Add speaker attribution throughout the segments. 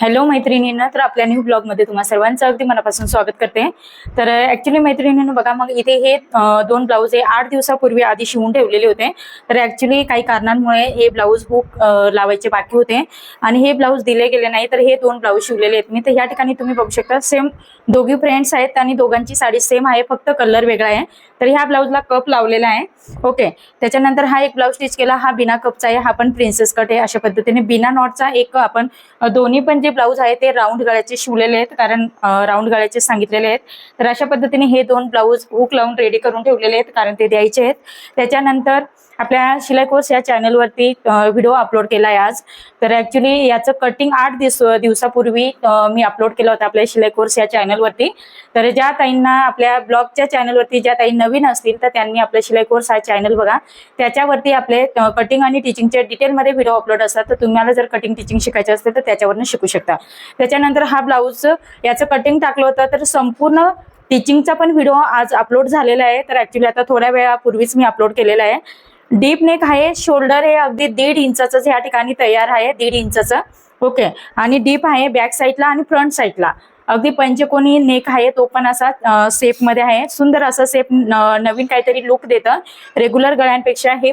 Speaker 1: Hello मैत्रिणींना. तर आपल्या न्यू ब्लॉगमध्ये तुम्हाला सर्वांचं अगदी मनापासून स्वागत करते. तर ॲक्च्युली मैत्रिणींना बघा मग इथे हे दोन ब्लाऊज हे आठ दिवसापूर्वी आधी शिवून ठेवलेले होते. तर ॲक्च्युली काही कारणांमुळे हे ब्लाऊज हुक लावायचे बाकी होते. आणि हे ब्लाऊज दिले गेले नाही तर हे दोन ब्लाऊज शिवलेले आहेत. मी तर या ठिकाणी तुम्ही बघू शकता सेम दोघी फ्रेंड्स आहेत आणि दोघांची साडी सेम आहे फक्त कलर वेगळा आहे. तर ह्या ब्लाऊजला कप लावलेला आहे. ओके. त्याच्यानंतर हा एक ब्लाऊज स्टिच केला. हा बिना कपचा आहे. हा पण प्रिन्सेस कट आहे. अशा पद्धतीने बिना नॉटचा एक आपण दोन्ही पण जे ब्लाऊज आहे ते राऊंड गळ्याचे शिवलेले आहेत. कारण राऊंड गळ्याचे सांगितलेले आहेत. तर अशा पद्धतीने हे दोन ब्लाऊज हुक लावून रेडी करून ठेवलेले आहेत. कारण ते द्यायचे आहेत. त्याच्यानंतर आपल्या शिलाई कोर्स या चॅनलवरती व्हिडिओ अपलोड केला आहे आज. तर ॲक्च्युली याचं कटिंग आठ दिवस दिवसापूर्वी मी अपलोड केलं होतं आपल्या शिलाई कोर्स या चॅनलवरती. तर ज्या ताईंना आपल्या ब्लॉगच्या चॅनलवरती ज्या ताई नवीन असतील तर त्यांनी आपल्या शिलाई कोर्स हा चॅनल बघा. त्याच्यावरती आपले कटिंग आणि टीचिंगचे डिटेलमध्ये व्हिडिओ अपलोड असतात. तर तुम्हाला जर कटिंग टीचिंग शिकायचं असेल तर त्याच्यावरनं शिकू शकता. त्याच्यानंतर हा ब्लाऊज याचं कटिंग टाकलं होतं तर संपूर्ण टीचिंगचा पण व्हिडिओ आज अपलोड झालेला आहे. तर ॲक्च्युली आता थोड्या वेळापूर्वीच मी अपलोड केलेला आहे. डीप नेक आहे शोल्डर हे अगदी दीड इंचाच या ठिकाणी तयार आहे दीड इंचाचं. ओके. आणि डीप आहे बॅक साईडला आणि फ्रंट साईडला. अगदी पंचकोनी नेक आहे तो पण असा सेपमध्ये आहे. सुंदर असा सेप नवीन काहीतरी लुक देतं. रेग्युलर गळ्यांपेक्षा हे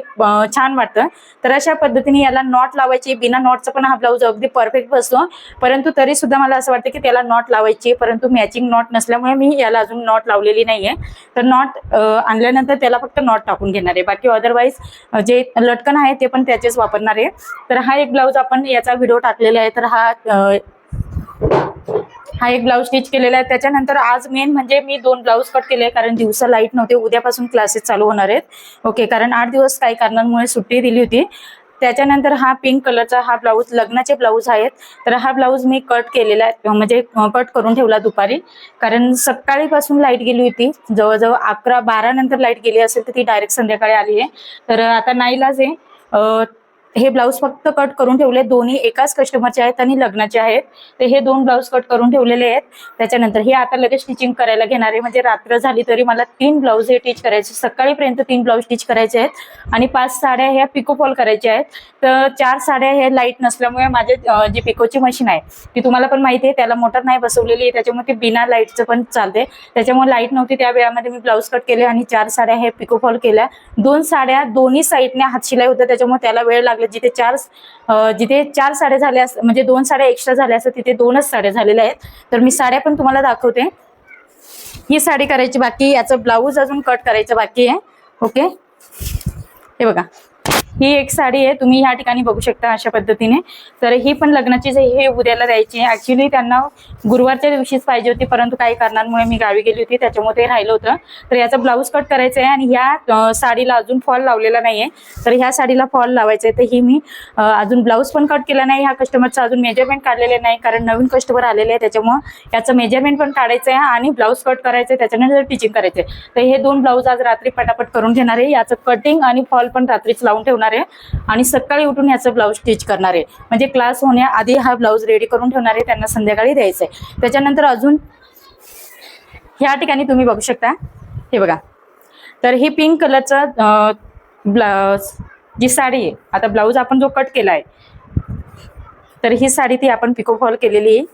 Speaker 1: छान वाटतं. तर अशा पद्धतीने याला नॉट लावायची. बिना नॉटचा पण हा ब्लाऊज अगदी परफेक्ट बसतो. परंतु तरी सुद्धा मला असं वाटतं की त्याला नॉट लावायची. परंतु मॅचिंग नॉट नसल्यामुळे मी याला अजून नॉट लावलेली नाहीये. तर नॉट आणल्यानंतर त्याला फक्त नॉट टाकून घेणार आहे. बाकी अदरवाईज जे लटकन आहे ते पण त्याचेच वापरणार आहे. तर हा एक ब्लाऊज आपण याचा व्हिडिओ टाकलेला आहे. तर हा हा एक ब्लाऊज स्टिच केलेला आहे. त्याच्यानंतर आज मेन म्हणजे मी दोन ब्लाऊज कट केले कारण दिवसा लाइट नव्हते उद्यापासून क्लासेस चालू होणार आहेत. ओके कारण आठ दिवस काही कारणांमुळे सुट्टी दिली होती. त्याच्यानंतर हा पिंक कलरचा हा ब्लाऊज लग्नाचे ब्लाऊज आहेत. तर हा ब्लाऊज मी कट केलेला आहे. म्हणजे कट करून ठेवला दुपारी. कारण सकाळीपासून लाइट गेली होती. जवळजवळ अकरा बारा नंतर लाइट गेली असेल तर ती डायरेक्ट संध्याकाळी आली आहे. तर आता नाईलाज आहे. हे ब्लाऊज फक्त कट करून ठेवले. दोन्ही एकाच कस्टमरचे आहेत आणि लग्नाचे आहेत. तर हे दोन ब्लाऊज कट करून ठेवलेले आहेत. त्याच्यानंतर हे आता लगेच स्टिचिंग करायला घेणार आहे. म्हणजे रात्र झाली तरी मला तीन ब्लाऊज हे टीच करायचे. सकाळीपर्यंत तीन ब्लाऊज टीच करायचे आहेत. आणि पाच साड्या ह्या पिको फॉल करायच्या आहेत. तर चार साड्या हे लाइट नसल्यामुळे माझे जे जी पिकोची मशीन आहे ती तुम्हाला पण माहिती आहे. त्याला मोटर नाही बसवलेली आहे. त्याच्यामुळे ते बिना लाईटचं पण चालते. त्याच्यामुळे लाइट नव्हती. त्या वेळामध्ये मी ब्लाऊज कट केले आणि चार साड्या हे पिको फॉल केल्या. दोन साड्या दोन्ही साईडने हातशिलाई होत्या. त्याच्यामुळे त्याला वेळ लागले जिथे चार जिथे चार साड्या झाल्या म्हणजे दोन साड्या एक्स्ट्रा झाल्या असतात तिथे दोनच साड्या झालेल्या आहेत. तर मी साड्या पण तुम्हाला दाखवते. ही साडी करायची बाकी याचं ब्लाऊज अजून कट करायचं बाकी आहे. ओके हे बघा. ही एक साडी आहे तुम्ही ह्या ठिकाणी बघू शकता अशा पद्धतीने. तर ही पण लग्नाची जे हे उद्याला द्यायची आहे. ऍक्च्युली त्यांना गुरुवारच्या दिवशीच पाहिजे होती परंतु काही कारणांमुळे मी गावी गेली होती त्याच्यामुळे ते राहिलं होतं. तर याचा ब्लाऊज कट करायचं आहे आणि ह्या साडीला अजून फॉल लावलेला नाहीये. तर ह्या साडीला फॉल लावायचं आहे. तर ही मी अजून ब्लाऊज पण कट केला नाही. ह्या कस्टमरचं अजून मेजरमेंट काढलेले नाही कारण नवीन कस्टमर आलेले आहे. त्याच्यामुळं याचं मेजरमेंट पण काढायचं आहे आणि ब्लाऊज कट करायचं आहे. त्याच्यानंतर टिचिंग करायचं आहे. तर हे दोन ब्लाऊज आज रात्री पटापट करून घेणार आहे. याचं कटिंग आणि फॉल पण रात्रीच लावून ठेवणार आहे. आणि सकाळी उठून याचं ब्लाऊज स्टिच करणार आहे. म्हणजे क्लास होण्याआधी हा ब्लाऊज रेडी करून ठेवणार आहे त्यांना संध्याकाळी द्यायचं आहे. त्याच्यानंतर अजून ह्या ठिकाणी तुम्ही बघू शकता. हे बघा. तर ही पिंक कलरचा ब्लाउज जी साडी आहे आता ब्लाऊज आपण जो कट केला आहे तर ही साडी ती आपण पिको फॉल केलेली आहे.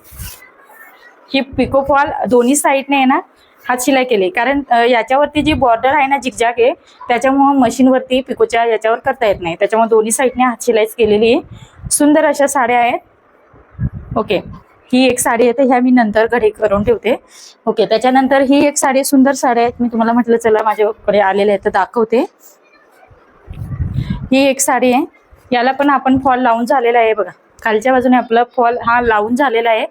Speaker 1: ही पिको फॉल दोन्ही साईडने आहे ना हात शिलाई केली. कारण याच्यावरती जी बॉर्डर आहे ना जिगजॅग आहे त्याच्यामुळं मशीनवरती पिकोच्या याच्यावर करता येत नाही. त्याच्यामुळे दोन्ही साईडने हात शिलाईच केलेली आहे. सुंदर अशा साड्या आहेत. ओके. ही एक साडी आहे तर ह्या मी नंतर घडी करून ठेवते. ओके. त्याच्यानंतर ही एक साडी सुंदर साड्या आहेत. मी तुम्हाला म्हटलं चला माझ्याकडे आलेले आहेत तर दाखवते. ही एक साडी आहे. याला पण आपण फॉल लावून झालेला आहे बघा. खालच्या बाजूने आपला फॉल हा लावून झालेला आहे.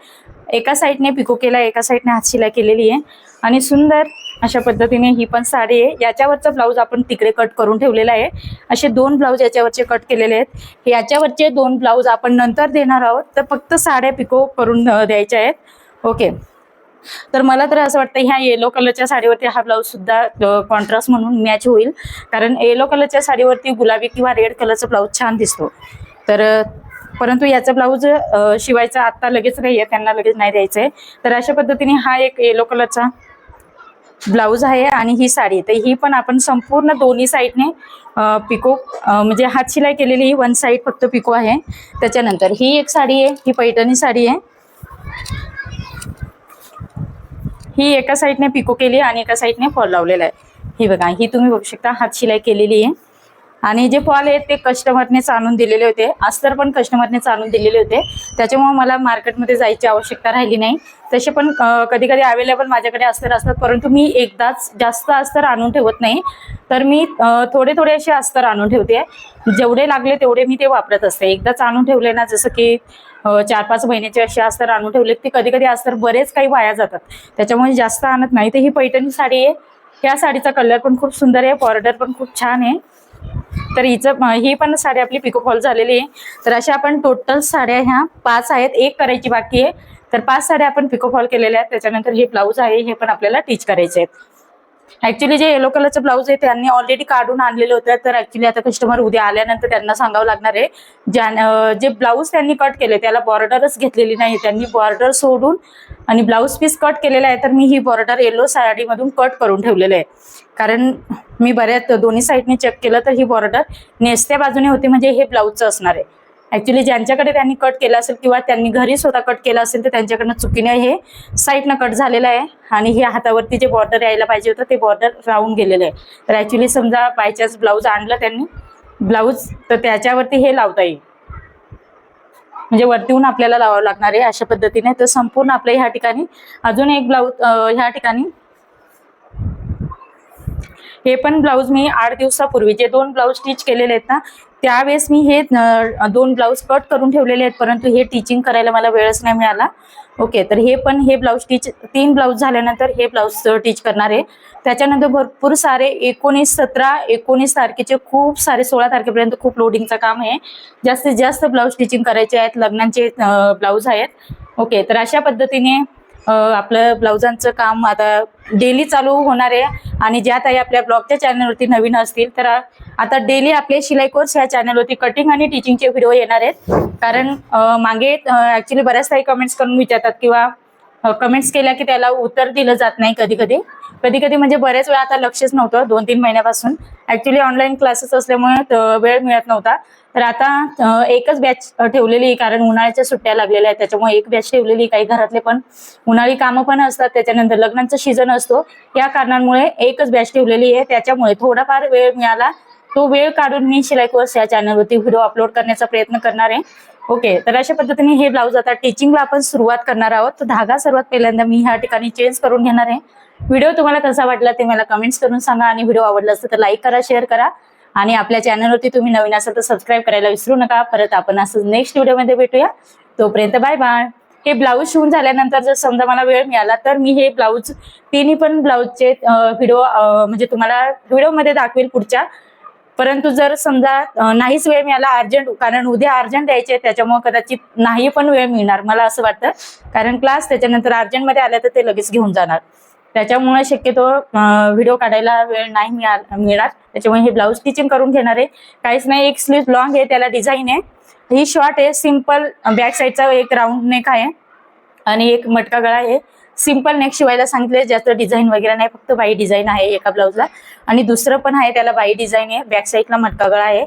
Speaker 1: एका साईडने पिको केला एका साईडने हातशिलाई केलेली आहे. आणि सुंदर अशा पद्धतीने ही पण साडी आहे. याच्यावरचं ब्लाऊज आपण तिकडे कट करून ठेवलेला आहे. असे दोन ब्लाऊज याच्यावरचे कट केलेले आहेत. याच्यावरचे दोन ब्लाऊज आपण नंतर देणार आहोत. तर फक्त साड्या पिको करून द्यायच्या आहेत. ओके. तर मला तर असं वाटतं ह्या येलो कलरच्या साडीवरती हा ब्लाऊज सुद्धा कॉन्ट्रास्ट म्हणून मॅच होईल. कारण येलो कलरच्या साडीवरती गुलाबी किंवा रेड कलरचा ब्लाऊज छान दिसतो. तर परंतु याचा ब्लाऊज शिवायचा आत्ता लगेच नाही आहे त्यांना लगेच नाही द्यायचं आहे तर अशा पद्धतीने हा एक येलो कलरचा ब्लाऊज आहे आणि ही साडी तर ही पण आपण संपूर्ण दोन्ही साईडने पिको म्हणजे हात शिलाई केलेली ही वन साईड फक्त पिको आहे. त्याच्यानंतर ही एक साडी आहे ही पैठणी साडी आहे. ही एका साईडने पिको केली आणि एका साईडने फॉल लावलेला आहे. ही बघा ही तुम्ही बघू शकता हात शिलाई केलेली आहे. आणि जे फॉल आहेत ते कस्टमरनेच आणून दिलेले होते. अस्तर पण कस्टमरनेच आणून दिलेले होते. त्याच्यामुळे मला मार्केटमध्ये जायची आवश्यकता राहिली नाही. तसे पण कधी कधी अवेलेबल माझ्याकडे अस्तर असतात परंतु मी एकदाच जास्त अस्तर आणून ठेवत नाही. तर मी थोडे थोडे असे अस्तर आणून ठेवते. जेवढे लागले तेवढे मी ते वापरत असते. एकदाच आणून ठेवले ना जसं की चार पाच महिन्याचे असे अस्तर आणून ठेवले ते कधी कधी अस्तर बरेच काही वाया जातात. त्याच्यामुळे जास्त आणत नाही. तर ही पैठणी साडी आहे. या साडीचा कलर पण खूप सुंदर आहे. बॉर्डर पण खूप छान आहे. तर हिचं ही पण साडी आपली पिको फॉल झालेली आहे. तर अशा आपण टोटल साड्या ह्या पाच आहेत एक करायची बाकी आहे. तर पाच साड्या आपण पिको फॉल केलेल्या आहेत. त्याच्यानंतर हे ब्लाऊज आहे हे पण आपल्याला टीच करायचे आहेत. ऍक्च्युली जे येलो कलरचं ब्लाऊज आहे त्यांनी ऑलरेडी काढून आणलेले होते. तर ऍक्च्युली आता कस्टमर उद्या आल्यानंतर त्यांना सांगावं लागणार आहे. ज्या जे ब्लाऊज त्यांनी कट केले त्याला बॉर्डरच घेतलेली नाही. त्यांनी बॉर्डर सोडून आणि ब्लाऊज पीस कट केलेला आहे तर मी ही बॉर्डर येलो साडीमधून कट करून ठेवलेलं आहे. कारण मी बऱ्याच दोन्ही साईडने चेक केलं तर ही बॉर्डर नेसत्या बाजूने होती. म्हणजे हे ब्लाऊजचं असणार आहे. ऍक्च्युली ज्यांच्याकडे त्यांनी कट केलं असेल किंवा त्यांनी घरी स्वतः कट केलं असेल तर त्यांच्याकडनं चुकीने हे साईडनं कट झालेलं आहे. आणि हे हातावरती जे बॉर्डर यायला पाहिजे होतं ते बॉर्डर राहून गेलेलं आहे. तर ऍक्च्युली समजा बायचान्स ब्लाऊज आणलं त्यांनी ब्लाऊज तर त्याच्यावरती हे लावता येईल. म्हणजे वरतीहून आपल्याला लावावं लागणार आहे अशा पद्धतीने. तर संपूर्ण आपल्या ह्या ठिकाणी अजून एक ब्लाऊज ह्या ठिकाणी हे पण ब्लाऊज मी आठ दिवसापूर्वी जे दोन ब्लाऊज स्टिच केलेले आहेत ना त्यावेळेस मी हे दोन ब्लाऊज कट करून ठेवलेले आहेत परंतु हे टीचिंग करायला मला वेळच नाही मिळाला. ओके तर हे पण हे ब्लाऊज स्टिच तीन ब्लाऊज झाल्यानंतर हे ब्लाऊज टीच करणार आहे. त्याच्यानंतर भरपूर सारे एकोणीस सतरा एकोणीस तारखेचे खूप सारे सोळा तारखेपर्यंत खूप लोडिंगचं काम आहे. जास्तीत जास्त ब्लाऊज स्टिचिंग करायचे आहेत लग्नांचे ब्लाऊज आहेत. ओके तर अशा पद्धतीने आपलं ब्लाउजांचं काम आता डेली चालू होणार आहे. आणि ज्या ताई आपल्या ब्लॉगच्या चॅनलवरती नवीन असतील तर आता डेली आपले शिलाई कोर्स ह्या चॅनलवरती कटिंग आणि टीचिंगचे व्हिडिओ येणार आहेत. कारण मागे ॲक्च्युली बऱ्याच काही कमेंट्स करून विचारतात किंवा कमेंट्स केल्या की त्याला उत्तर दिलं जात नाही कधी कधी. कधी कधी म्हणजे बऱ्याच वेळा आता लक्षच नव्हतं दोन तीन महिन्यापासून. ऍक्च्युली ऑनलाईन क्लासेस असल्यामुळे वेळ मिळत नव्हता. तर आता एकच बॅच ठेवलेली आहे, कारण उन्हाळ्याच्या सुट्ट्या लागलेल्या आहेत. त्याच्यामुळे एक बॅच ठेवलेली काही घरातले पण. उन्हाळी कामं पण असतात त्याच्यानंतर लग्नाचा सीझन असतो. या कारणांमुळे एकच बॅच ठेवलेली आहे. त्याच्यामुळे थोडाफार वेळ मिळाला. तो वेळ काढून मी शिलाई कोर्स या चॅनलवरती व्हिडिओ अपलोड करण्याचा प्रयत्न करणार आहे. ओके तर अशा पद्धतीने हे ब्लाऊज आता टीचिंगला आपण सुरुवात करणार आहोत. तर धागा सर्वात पहिल्यांदा मी ह्या ठिकाणी चेंज करून घेणार आहे. व्हिडिओ तुम्हाला कसा वाटला ते मला कमेंट्स करून सांगा आणि व्हिडिओ आवडला असेल तर लाईक करा शेअर करा. आणि आपल्या चॅनलवरती तुम्ही नवीन असाल तर सबस्क्राईब करायला विसरू नका. परत आपण असं नेक्स्ट व्हिडिओमध्ये भेटूया. तोपर्यंत बाय बाय हे ब्लाऊज शिवून झाल्यानंतर जर समजा मला वेळ मिळाला तर मी हे ब्लाऊज तिन्ही पण ब्लाऊजचे व्हिडिओ म्हणजे तुम्हाला व्हिडिओमध्ये दाखवेल पुढच्या. परंतु जर समजा नाहीच वेळ मिळाला अर्जंट कारण उद्या अर्जंट द्यायचे त्याच्यामुळे कदाचित नाही पण वेळ मिळणार मला असं वाटतं. कारण क्लास त्याच्यानंतर अर्जंटमध्ये आल्या तर ते लगेच घेऊन जाणार. त्याच्यामुळे शक्यतो व्हिडिओ काढायला वेळ नाही मिळा मिळणार त्याच्यामुळे हे ब्लाऊज स्टिचिंग करून घेणार आहे. काहीच नाही एक स्लीव लॉंग आहे त्याला डिझाईन आहे. ही शॉर्ट आहे सिंपल बॅक साईडचा एक राऊंड नेक आहे. आणि एक मटका गळा आहे. सिंपल नेक शिवायला सांगितले जास्त डिझाईन वगैरे नाही फक्त बाई डिझाईन आहे एका ब्लाऊजला आणि दुसरं पण आहे त्याला बाई डिझाईन आहे. बॅक साईडला मटका गळा आहे.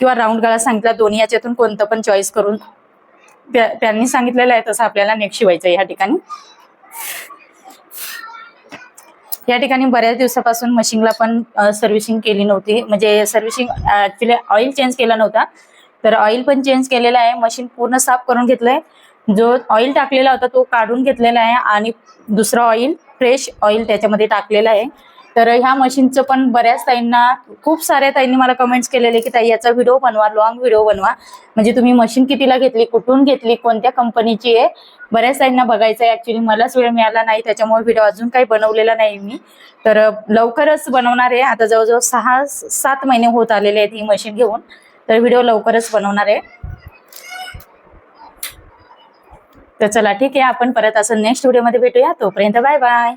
Speaker 1: किंवा राऊंड गळा सांगितला दोन्ही याच्यातून कोणतं पण चॉईस करून. त्यांनी सांगितलेलं आहे तसं आपल्याला नेक शिवायचं या ठिकाणी. या ठिकाणी बऱ्याच दिवसापासून मशीनला पण सर्व्हिसिंग केली नव्हती. म्हणजे सर्व्हिसिंग ऍक्च्युली ऑइल चेंज केला नव्हता. तर ऑइल पण चेंज केलेलं आहे. मशीन पूर्ण साफ करून घेतलंय. जो ऑइल टाकलेला होता तो काढून घेतलेला आहे आणि दुसरा ऑइल फ्रेश ऑइल त्याच्यामध्ये टाकलेला आहे. तर ह्या मशीनचं पण बऱ्याच ताईंना खूप साऱ्या ताईंनी मला कमेंट्स केलेले की ताई याचा व्हिडिओ बनवा लॉंग व्हिडिओ बनवा. म्हणजे तुम्ही मशीन कितीला घेतली कुठून घेतली कोणत्या कंपनीची आहे बऱ्याच ताईंना बघायचं आहे ॲक्च्युली मलाच वेळ मिळाला नाही त्याच्यामुळे व्हिडिओ अजून काही बनवलेला नाही मी. तर लवकरच बनवणार आहे. आता जवळजवळ सहा सात महिने होत आलेले आहेत ही मशीन घेऊन. तर व्हिडिओ लवकरच बनवणार आहे. तर चला ठीक आहे. आपण परत असं नेक्स्ट व्हिडिओमध्ये भेटूया. तोपर्यंत बाय बाय